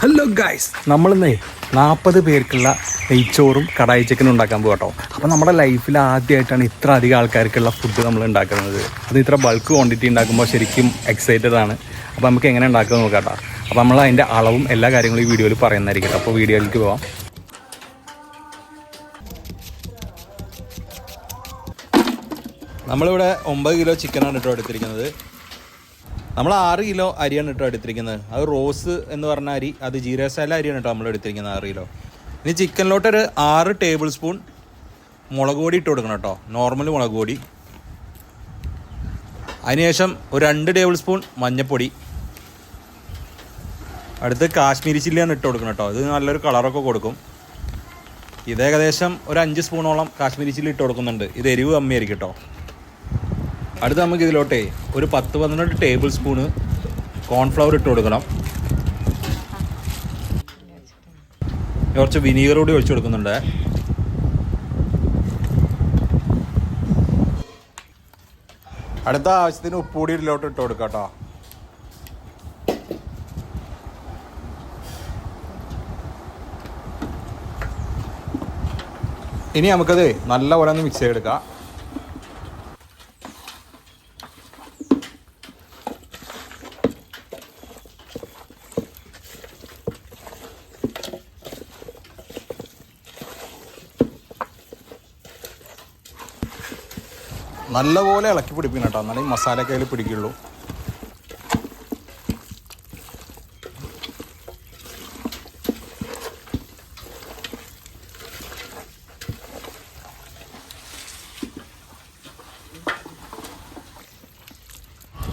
Hello guys നമ്മളിന്നേ നാൽപ്പത് പേർക്കുള്ള നെയ്ച്ചോറും കടായി ചിക്കനും ഉണ്ടാക്കാൻ പോകട്ടോ അപ്പോൾ നമ്മുടെ ലൈഫിൽ ആദ്യമായിട്ടാണ് ഇത്ര അധികം ആൾക്കാർക്കുള്ള ഫുഡ് നമ്മൾ ഉണ്ടാക്കുന്നത്. അത് ഇത്ര ബൾക്ക് ക്വാണ്ടിറ്റി ഉണ്ടാക്കുമ്പോൾ ശരിക്കും എക്സൈറ്റഡ് ആണ്. അപ്പോൾ നമുക്ക് എങ്ങനെ ഉണ്ടാക്കുക നോക്കാം കേട്ടോ അപ്പോൾ നമ്മൾ അതിന്റെ അളവും എല്ലാ കാര്യങ്ങളും ഈ വീഡിയോയിൽ പറയുന്നതായിരിക്കും അപ്പോൾ വീഡിയോയിലേക്ക് പോവാം. നമ്മളിവിടെ ഒമ്പത് കിലോ ചിക്കനാണ് കേട്ടോ എടുത്തിരിക്കുന്നത്. നമ്മൾ ആറ് കിലോ അരിയാണ് കേട്ടോ എടുത്തിരിക്കുന്നത്. അത് റോസ് എന്ന് പറഞ്ഞ അരി അത് ജീരകശാല അരിയാണ് കേട്ടോ നമ്മൾ എടുത്തിരിക്കുന്നത് ആറ് കിലോ. ഇനി ചിക്കനിലോട്ട് ഒരു ആറ് ടേബിൾ സ്പൂൺ മുളക് പൊടി ഇട്ട് കൊടുക്കണം കേട്ടോ നോർമൽ മുളക് പൊടി. അതിനുശേഷം ഒരു രണ്ട് ടേബിൾ സ്പൂൺ മഞ്ഞൾപ്പൊടി അടുത്ത് കാശ്മീരി ചില്ലിയാണ് ഇട്ട് കൊടുക്കണം കേട്ടോ ഇത് നല്ലൊരു കളറൊക്കെ കൊടുക്കും. ഇത് ഏകദേശം ഒരു അഞ്ച് സ്പൂണോളം കാശ്മീരി ചില്ലി ഇട്ട് കൊടുക്കുന്നുണ്ട്. ഇത് എരിവ് കമ്മിയായിരിക്കും കേട്ടോ അടുത്ത് നമുക്ക് ഇതിലോട്ടേ ഒരു പത്ത് പന്ത്രണ്ട് ടേബിൾ സ്പൂണ് കോൺഫ്ലവർ ഇട്ട് കൊടുക്കണം. കുറച്ച് വിനീഗർ കൂടി ഒഴിച്ചു കൊടുക്കുന്നുണ്ട്. അടുത്ത ആവശ്യത്തിന് ഉപ്പ് കൂടി ഇതിലോട്ട് ഇട്ട് കൊടുക്കാം കേട്ടോ ഇനി നമുക്കത് നല്ല പോലെ ഒന്ന് മിക്സ് ചെയ്തെടുക്കാം. നല്ലപോലെ ഇളക്കി പിടിപ്പിക്കണം കേട്ടോ. എന്നാലും ഈ മസാലയൊക്കെ അതിൽ പിടിക്കുള്ളൂ.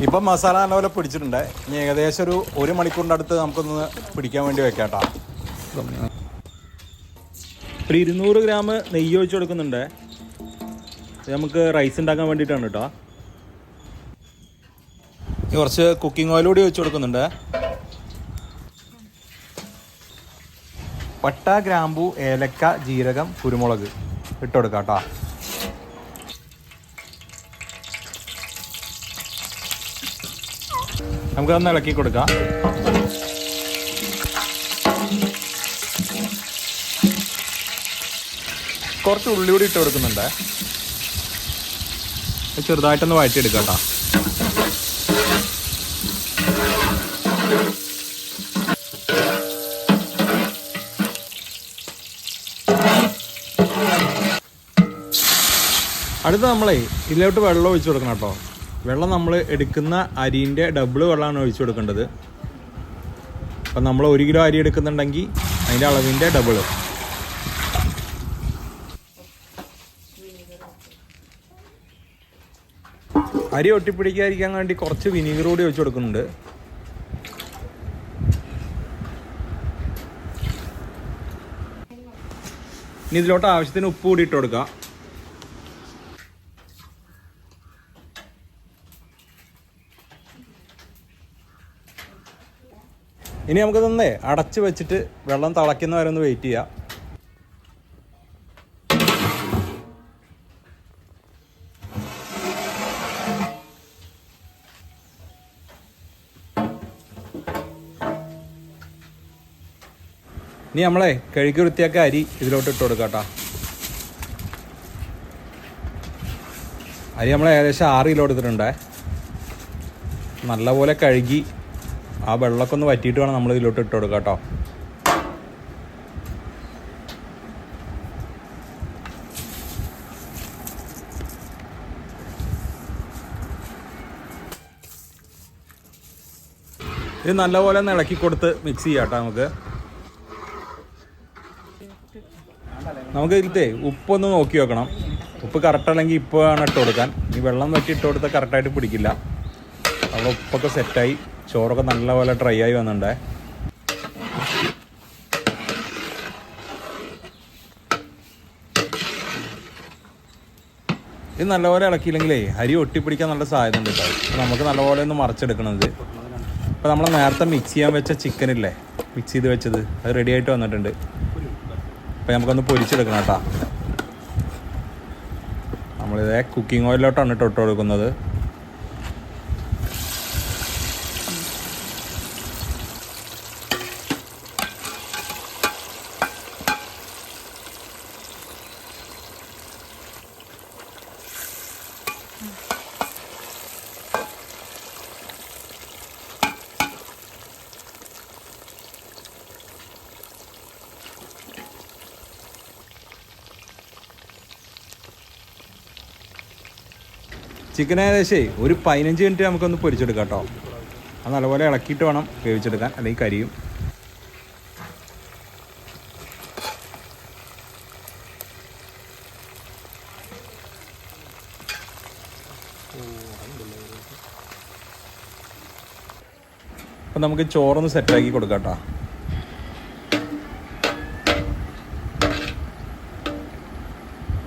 ഇപ്പം മസാല നല്ലപോലെ പിടിച്ചിട്ടുണ്ട്. ഇനി ഏകദേശം ഒരു ഒരു മണിക്കൂറിന്റെ അടുത്ത് നമുക്കൊന്ന് പിടിക്കാൻ വേണ്ടി വെക്കാം കേട്ടോ. ഒരു ഇരുന്നൂറ് ഗ്രാം നെയ്യ് ഒഴിച്ച് കൊടുക്കുന്നുണ്ട്. നമുക്ക് റൈസ് ഉണ്ടാക്കാൻ വേണ്ടിയിട്ടാണ് കേട്ടോ കുറച്ച് കുക്കിംഗ് ഓയിൽ കൂടി ഒഴിച്ച് കൊടുക്കുന്നുണ്ട്. പട്ട ഗ്രാമ്പു ഏലക്ക ജീരകം കുരുമുളക് ഇട്ട് കൊടുക്കാം കേട്ടോ നമുക്കതൊന്ന് ഇളക്കി കൊടുക്കാം. കുറച്ച് ഉള്ളി കൂടി ഇട്ട് കൊടുക്കുന്നുണ്ട്. ചെറുതായിട്ടൊന്ന് വഴറ്റിയെടുക്കാം കേട്ടോ. അടുത്ത നമ്മളെ ഇതിലോട്ട് വെള്ളം ഒഴിച്ചു കൊടുക്കണം കേട്ടോ. വെള്ളം നമ്മൾ എടുക്കുന്ന അരിന്റെ ഡബിൾ വെള്ളമാണ് ഒഴിച്ചു കൊടുക്കേണ്ടത്. അപ്പം നമ്മൾ ഒരു കിലോ അരി എടുക്കുന്നുണ്ടെങ്കിൽ അതിന്റെ അളവിന്റെ ഡബിൾ അരി ഒട്ടിപ്പിടിക്കാതിരിക്കാൻ വേണ്ടി കുറച്ച് വിനീഗർ കൂടി ഒഴിച്ചു കൊടുക്കുന്നുണ്ട്. ഇനി ഇതിലോട്ട് ആവശ്യത്തിന് ഉപ്പ് കൂടി ഇട്ട് കൊടുക്കുക ഇനി നമുക്ക് തന്നെ അടച്ചു വെച്ചിട്ട് വെള്ളം തിളയ്ക്കുന്ന വരെ ഒന്ന് വെയിറ്റ് ചെയ്യാം. ഇനി നമ്മളെ കഴുകി വൃത്തിയാക്കിയ അരി ഇതിലോട്ട് ഇട്ട് കൊടുക്കാം അരി നമ്മൾ ഏകദേശം ആറ് കിലോ എടുത്തിട്ടുണ്ടേ. നല്ലപോലെ കഴുകി ആ വെള്ളമൊക്കെ ഒന്ന് വറ്റിയിട്ട് വേണം നമ്മൾ ഇതിലോട്ട് ഇട്ട് കൊടുക്കാം കേട്ടോ ഇത് നല്ലപോലെ ഒന്ന് ഇളക്കി കൊടുത്ത് മിക്സ് ചെയ്യാം കേട്ടോ നമുക്ക്. നമുക്ക് ഇതിലത്തെ ഉപ്പൊന്ന് നോക്കി വെക്കണം. ഉപ്പ് കറക്റ്റ് അല്ലെങ്കിൽ ഇപ്പോൾ ആണ് ഇട്ട് കൊടുക്കാൻ. ഈ വെള്ളം വെച്ച് ഇട്ട് കൊടുത്താൽ കറക്റ്റായിട്ട് പിടിക്കില്ല. അപ്പോൾ ഉപ്പൊക്കെ സെറ്റായി ചോറൊക്കെ നല്ലപോലെ ഡ്രൈ ആയി വന്നിട്ടുണ്ടേ ഇത് നല്ലപോലെ ഇളക്കിയില്ലെങ്കിലേ അരി ഒട്ടിപ്പിടിക്കാൻ നല്ല സാധ്യത ഉണ്ട് കേട്ടോ നമുക്ക് നല്ലപോലെ ഒന്ന് മറിച്ചെടുക്കണത്. അപ്പോൾ നമ്മൾ നേരത്തെ മിക്സ് ചെയ്യാൻ വെച്ച ചിക്കനില്ലേ മിക്സ് ചെയ്ത് വെച്ചത്. അത് റെഡി ആയിട്ട് വന്നിട്ടുണ്ട്. അപ്പോൾ നമുക്കൊന്ന് പൊരിച്ചെടുക്കണം കേട്ടോ. നമ്മളിതേ കുക്കിംഗ് ഓയിലോട്ടാണ് ഇട്ട് കൊടുക്കുന്നത്. ചിക്കൻ ഏകദേശം ഒരു പതിനഞ്ച് മിനിറ്റ് നമുക്കൊന്ന് പൊരിച്ചെടുക്കാം കേട്ടോ. അത് നല്ലപോലെ ഇളക്കിയിട്ട് വേണം വേവിച്ചെടുക്കാൻ അല്ലെങ്കിൽ കരിയും. അപ്പം നമുക്ക് ചോറൊന്ന് സെറ്റാക്കി കൊടുക്കാം കേട്ടോ.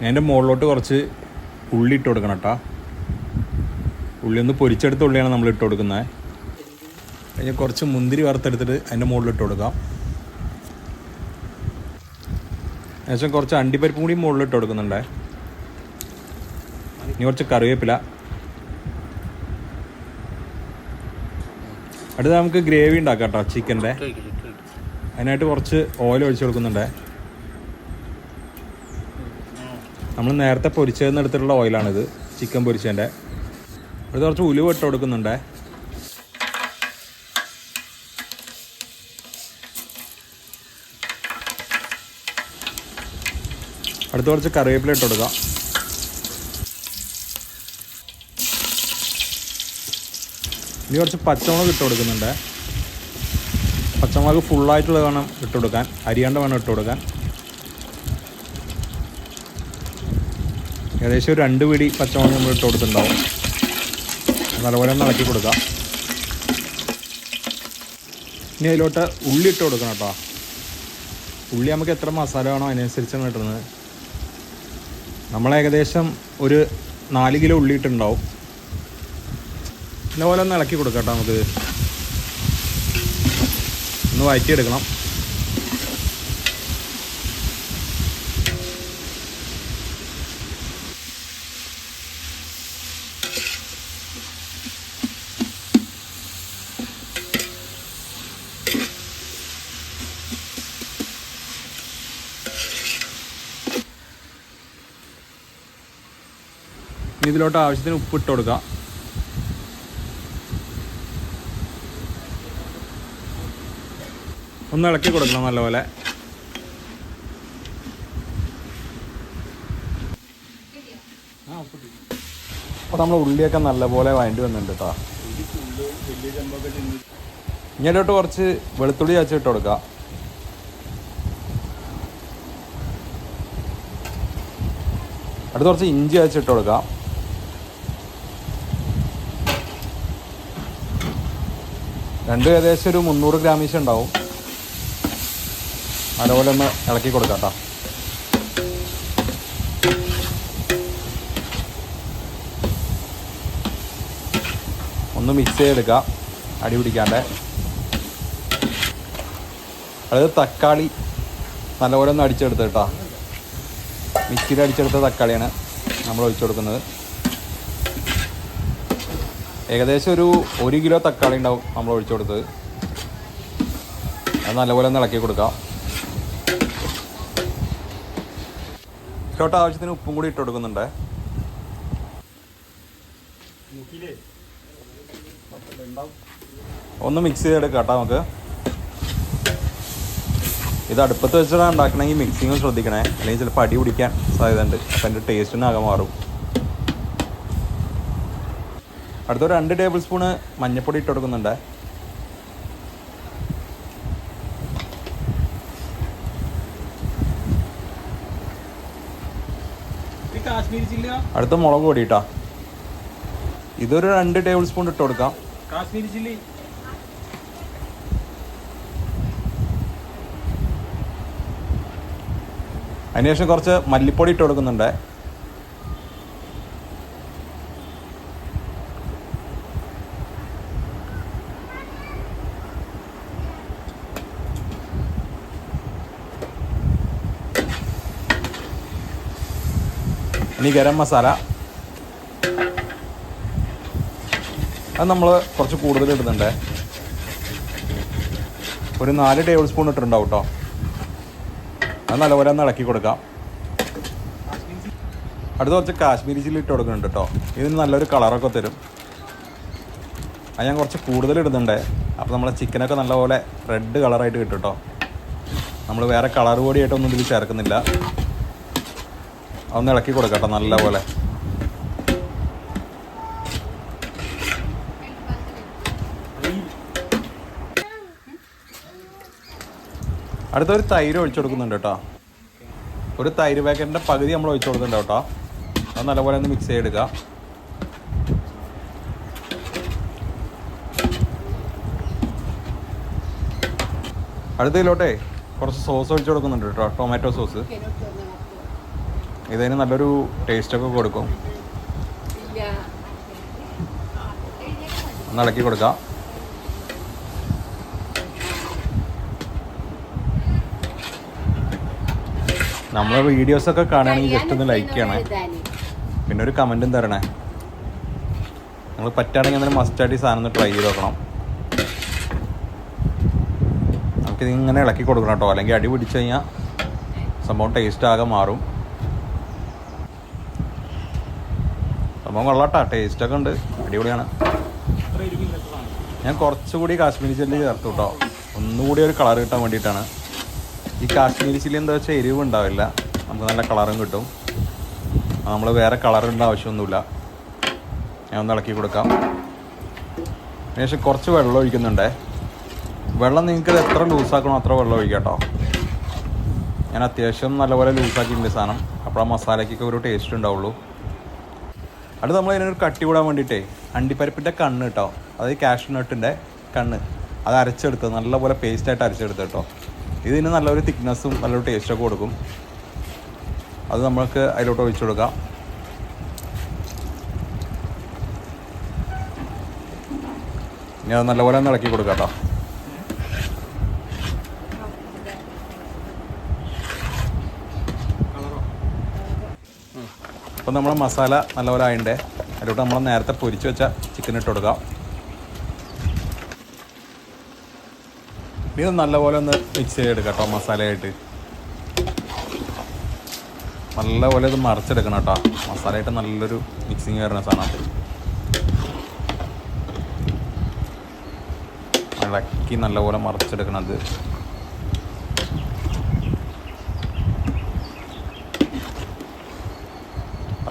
അതിന്റെ മുകളിലോട്ട് കുറച്ച് ഉള്ളി ഇട്ട് കൊടുക്കണം കേട്ടോ. ഉള്ളി ഒന്ന് പൊരിച്ചെടുത്ത ഉള്ളിയാണ് നമ്മൾ ഇട്ട് കൊടുക്കുന്നത്. കഴിഞ്ഞ് കുറച്ച് മുന്തിരി വറുത്തെടുത്തിട്ട് അതിന്റെ മുകളിൽ ഇട്ട് കൊടുക്കാം. ഏകദേശം കുറച്ച് അണ്ടിപ്പരിപ്പും കൂടി മുകളിൽ ഇട്ട് കൊടുക്കുന്നുണ്ട്. ഇനി കുറച്ച് കറിവേപ്പില. അടുത്ത നമുക്ക് ഗ്രേവി ഉണ്ടാക്കാം കേട്ടോ ചിക്കന്റെ. അതിനായിട്ട് കുറച്ച് ഓയിൽ ഒഴിച്ചു കൊടുക്കുന്നുണ്ട്. നമ്മൾ നേരത്തെ പൊരിച്ചതെന്ന് എടുത്തിട്ടുള്ള ഓയിലാണിത് ചിക്കൻ പൊരിച്ചതിന്റെ. അടുത്ത് കുറച്ച് ഉലുവ ഇട്ട് കൊടുക്കുന്നുണ്ടേ. അടുത്ത് കുറച്ച് കറിവേപ്പില ഇട്ട് കൊടുക്കാം. ഇനി കുറച്ച് പച്ചമുളക് ഇട്ട് കൊടുക്കുന്നുണ്ട്. പച്ചമുളക് ഫുള്ളായിട്ടുള്ളത് വേണം ഇട്ട് കൊടുക്കാൻ. അരിയാണ്ട് വേണം ഇട്ട് കൊടുക്കാൻ. ഏകദേശം ഒരു രണ്ട് പിടി പച്ചമുളക് നമ്മൾ ഇട്ട് കൊടുത്തിട്ടുണ്ടാവും. നല്ലപോലെ ഒന്ന് ഇളക്കി കൊടുക്കാം. ഇനി അതിലോട്ട് ഉള്ളി ഇട്ട് കൊടുക്കണം കേട്ടോ. ഉള്ളി നമുക്ക് എത്ര മസാല വേണോ അതിനനുസരിച്ചാണ് ഇട്ടുന്നത് നമ്മൾ ഏകദേശം ഒരു നാല് കിലോ ഉള്ളി ഇട്ടുണ്ടാവും ഇതുപോലെ ഒന്ന് ഇളക്കി കൊടുക്കാം കേട്ടോ നമുക്ക്. ഒന്ന് വഴറ്റിയെടുക്കണം. ഇനി ഇതിലോട്ട് ആവശ്യത്തിന് ഉപ്പ് ഇട്ട് കൊടുക്കാം ഒന്ന് ഇളക്കി കൊടുക്കണം നല്ലപോലെ. അപ്പോൾ നമ്മൾ ഉള്ളിയൊക്കെ നല്ലപോലെ വഴണ്ടി വന്നിട്ടുണ്ട് കേട്ടോ ഇങ്ങോട്ട് കുറച്ച് വെളുത്തുള്ളി ചാച്ച ഇട്ട് കൊടുക്കാം അടുത്ത് കുറച്ച് ഇഞ്ചി ചാച്ചിട്ട് കൊടുക്കാം രണ്ടും ഏകദേശം ഒരു മുന്നൂറ് ഗ്രാമീസ് ഉണ്ടാവും. അതുപോലെ ഒന്ന് ഇളക്കി കൊടുക്കാം കേട്ടോ ഒന്ന് മിക്സ് ചെയ്തെടുക്കാം അടി പിടിക്കാണ്ട്. അതായത് തക്കാളി നല്ലപോലെ ഒന്ന് അടിച്ചെടുത്ത് കേട്ടോ മിക്സിയിൽ അടിച്ചെടുത്ത തക്കാളിയാണ് നമ്മൾ ഒഴിച്ചു കൊടുക്കുന്നത്. ഏകദേശം ഒരു ഒരു കിലോ തക്കാളി ഉണ്ടാവും നമ്മൾ ഒഴിച്ചു കൊടുത്തത്. അത് നല്ലപോലെ ഒന്ന് ഇളക്കി കൊടുക്കാം. ഇട്ടോട്ട് ആവശ്യത്തിന് ഉപ്പും കൂടി ഇട്ട് കൊടുക്കുന്നുണ്ട്. ഒന്ന് മിക്സ് ചെയ്തെടുക്കാം കേട്ടോ നമുക്ക്. ഇത് അടുപ്പത്ത് വെച്ചിട്ടാണ് ഉണ്ടാക്കണമെങ്കിൽ മിക്സിങ്ങും ശ്രദ്ധിക്കണേ. അല്ലെങ്കിൽ ചിലപ്പോൾ അടി പിടിക്കാൻ സാധ്യതയുണ്ട്. അപ്പം എന്റെ ടേസ്റ്റിനാകെ മാറും. അടുത്തൊരു രണ്ട് ടേബിൾ സ്പൂണ് മഞ്ഞൾപ്പൊടി ഇട്ട് കൊടുക്കുന്നുണ്ട്. അടുത്ത മുളക് പൊടി ഇട്ടാ. ഇതൊരു രണ്ട് ടേബിൾ സ്പൂൺ ഇട്ട് കൊടുക്കാം. കാശ്മീരി ചില്ലി. അതിനുശേഷം കുറച്ച് മല്ലിപ്പൊടി ഇട്ട് കൊടുക്കുന്നുണ്ട്. ഇനി ഗരം മസാല. അത് നമ്മൾ കുറച്ച് കൂടുതൽ ഇടുന്നുണ്ട്. ഒരു നാല് ടേബിൾ സ്പൂൺ ഇട്ടിട്ടുണ്ടാവും കേട്ടോ അത് നല്ലപോലെ ഒന്ന് ഇളക്കി കൊടുക്കാം. അടുത്ത കുറച്ച് കാശ്മീരി ചില്ലി ഇട്ട് കൊടുക്കുന്നുണ്ട് കേട്ടോ ഇതിന് നല്ലൊരു കളറൊക്കെ തരും. അത് ഞാൻ കുറച്ച് കൂടുതൽ ഇടുന്നുണ്ട്. അപ്പോൾ നമ്മളെ ചിക്കനൊക്കെ നല്ലപോലെ റെഡ് കളറായിട്ട് കിട്ടും കേട്ടോ നമ്മൾ വേറെ കളർ പൊടിയായിട്ടൊന്നും ഇതിൽ ചേർക്കുന്നില്ല. അതൊന്ന് ഇളക്കി കൊടുക്കട്ടെ നല്ലപോലെ. അടുത്ത ഒരു തൈര് ഒഴിച്ചു കൊടുക്കുന്നുണ്ട് കേട്ടോ. ഒരു തൈര് പാക്കറ്റിന്റെ പകുതി നമ്മൾ ഒഴിച്ചു കൊടുക്കുന്നുണ്ട് കേട്ടോ. അത് നല്ലപോലെ ഒന്ന് മിക്സ് ചെയ്തെടുക്ക അടുത്തതിലോട്ടെ കുറച്ച് സോസ് ഒഴിച്ചു കൊടുക്കുന്നുണ്ട് കേട്ടോ ടൊമാറ്റോ സോസ് ഇതിന് നല്ലൊരു ടേസ്റ്റ് ഒക്കെ കൊടുക്കും. ഒന്ന് ഇളക്കി കൊടുക്കാം. നമ്മളെ വീഡിയോസൊക്കെ കാണുകയാണെങ്കിൽ ജസ്റ്റ് ഒന്ന് ലൈക്ക് ചെയ്യണേ. പിന്നെ ഒരു കമന്റും തരണേ. നിങ്ങൾ പറ്റുകയാണെങ്കിൽ അന്നേരം മസ്റ്റായിട്ട് ഈ സാധനം ഒന്ന് ട്രൈ ചെയ്ത് നോക്കണം. നമുക്കിത് ഇങ്ങനെ ഇളക്കി കൊടുക്കണം കേട്ടോ. അല്ലെങ്കിൽ അടി പിടിച്ചു കഴിഞ്ഞാൽ സംഭവം ടേസ്റ്റ് ആകെ മാറും. സംഭവം കൊള്ളാട്ടാ. ടേസ്റ്റൊക്കെ ഉണ്ട്. അടിപൊളിയാണ്. ഞാൻ കുറച്ചുകൂടി കാശ്മീരി ചില്ലി ചേർത്തു കേട്ടോ ഒന്നുകൂടി ഒരു കളർ കിട്ടാൻ വേണ്ടിയിട്ടാണ്. ഈ കാശ്മീരി ചില്ലി എന്താ വെച്ചാൽ എരിവ് ഉണ്ടാവില്ല. നമുക്ക് നല്ല കളറും കിട്ടും. നമ്മൾ വേറെ കളറിന്റെ ആവശ്യമൊന്നുമില്ല. ഞാൻ ഒന്ന് ഇളക്കി കൊടുക്കാം. ശേഷം കുറച്ച് വെള്ളം ഒഴിക്കുന്നുണ്ടേ. വെള്ളം നിങ്ങൾക്ക് എത്ര ലൂസാക്കണോ അത്ര വെള്ളം ഒഴിക്കാം കേട്ടോ ഞാൻ അത്യാവശ്യം നല്ലപോലെ ലൂസാക്കിയിട്ടുണ്ട് സാധനം. അപ്പോൾ ആ മസാലയ്ക്കൊക്കെ ഒരു ടേസ്റ്റ് ഉണ്ടാവുള്ളൂ. അടുത്ത് നമ്മൾ അതിനൊരു കട്ടി കൂടാൻ വേണ്ടിയിട്ടേ അണ്ടിപ്പരിപ്പിന്റെ കണ്ണ് കേട്ടോ അതായത് കാഷ്യൂ നട്ടിന്റെ കണ്ണ്. അത് അരച്ചെടുത്ത് നല്ലപോലെ പേസ്റ്റായിട്ട് അരച്ചെടുത്ത് കേട്ടോ ഇതിന് നല്ലൊരു തിക്നെസ്സും നല്ലൊരു ടേസ്റ്റൊക്കെ കൊടുക്കും. അത് നമ്മൾക്ക് അതിലോട്ട് ഒഴിച്ചു കൊടുക്കാം. ഇനി അത് നല്ലപോലെ ഒന്ന് ഇളക്കി കൊടുക്കാം കേട്ടോ അപ്പം നമ്മൾ മസാല നല്ലപോലെ ആയിണ്ടേ അതിലോട്ട് നമ്മൾ നേരത്തെ പൊരിച്ച് വെച്ച ചിക്കൻ ഇട്ട് കൊടുക്കാം. ഇത് നല്ലപോലെ ഒന്ന് മിക്സ് ചെയ്തെടുക്കാം കേട്ടോ മസാലയായിട്ട്. നല്ലപോലെ ഇത് മറിച്ചെടുക്കണം കേട്ടോ മസാലയായിട്ട് നല്ലൊരു മിക്സിങ് വരുന്ന സാധനം ഇളക്കി നല്ലപോലെ മറിച്ചെടുക്കണം അപ്പം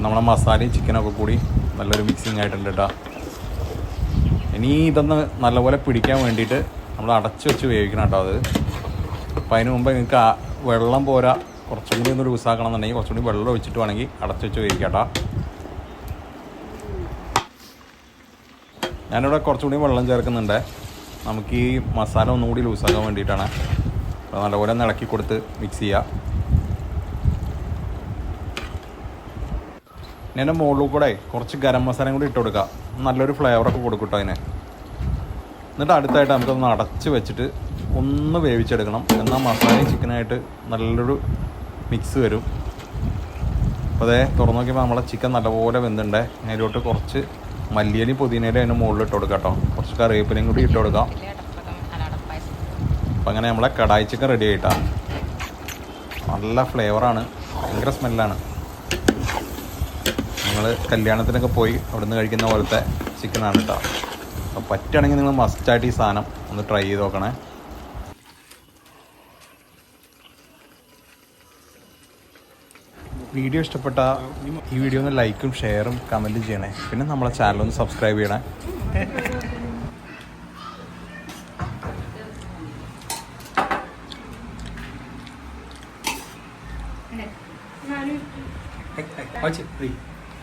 നമ്മളെ മസാലയും ചിക്കനൊക്കെ കൂടി നല്ലൊരു മിക്സിങ് ആയിട്ടുണ്ട് കേട്ടോ ഇനി ഇതൊന്ന് നല്ലപോലെ പിടിക്കാൻ വേണ്ടിയിട്ട് നമ്മൾ അടച്ച് വെച്ച് വേവിക്കണം കേട്ടോ അത്. അപ്പം അതിന് മുമ്പ് നിങ്ങൾക്ക് വെള്ളം പോരാ കുറച്ചും കൂടി ഒന്ന് ലൂസാക്കണം എന്നുണ്ടെങ്കിൽ കുറച്ചും കൂടി വെള്ളം ഒഴിച്ചിട്ട് വേണമെങ്കിൽ അടച്ച് വെച്ച് വേവിക്കാട്ടോ ഞാനിവിടെ കുറച്ചും കൂടി വെള്ളം ചേർക്കുന്നുണ്ട്. നമുക്ക് ഈ മസാല ഒന്നുകൂടി ലൂസാക്കാൻ വേണ്ടിയിട്ടാണ്. അപ്പോൾ നല്ലപോലെ ഒന്ന് ഇളക്കി കൊടുത്ത് മിക്സ് ചെയ്യുക അതിന്റെ മുകളിൽ കൂടെ കുറച്ച് ഗരം മസാലയും കൂടി ഇട്ട് കൊടുക്കുക നല്ലൊരു ഫ്ലേവറൊക്കെ കൊടുക്കും കേട്ടോ അതിന്. എന്നിട്ട് അടുത്തായിട്ട് നമുക്കൊന്ന് അടച്ച് വെച്ചിട്ട് ഒന്ന് വേവിച്ചെടുക്കണം. എന്നാൽ മസാലയും ചിക്കനായിട്ട് നല്ലൊരു മിക്സ് വരും. അപ്പോൾ അതേ തുറന്നു നോക്കിയപ്പോൾ നമ്മളെ ചിക്കൻ നല്ലപോലെ വെന്തുണ്ടേ. അതിലോട്ട് കുറച്ച് മല്ലിയലി പുതിനയിലും അതിന് മുകളിൽ ഇട്ട് കൊടുക്കാം കേട്ടോ കുറച്ച് കറിവേപ്പിലയും കൂടി ഇട്ട് കൊടുക്കാം. അപ്പം അങ്ങനെ നമ്മളെ കടായി ചിക്കൻ റെഡി ആയിട്ടാണ് നല്ല ഫ്ലേവറാണ് ഭയങ്കര സ്മെല്ലാണ് നിങ്ങൾ കല്യാണത്തിനൊക്കെ പോയി അവിടുന്ന് കഴിക്കുന്ന പോലത്തെ ചിക്കനാണ് കേട്ടോ അപ്പോൾ പറ്റുകയാണെങ്കിൽ നിങ്ങൾ മസ്റ്റായിട്ട് ഈ സാധനം ഒന്ന് ട്രൈ ചെയ്ത് നോക്കണേ. വീഡിയോ ഇഷ്ടപ്പെട്ട ഈ വീഡിയോ ഒന്ന് ലൈക്കും ഷെയറും കമന്റും ചെയ്യണേ. പിന്നെ നമ്മളെ ചാനൽ ഒന്ന് സബ്സ്ക്രൈബ് ചെയ്യണേ.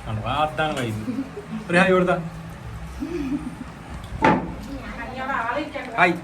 ആണോ? അതാണ് വൈകുന്നത് ഒരു ഹായ് കൊടുത്ത. ഹായ്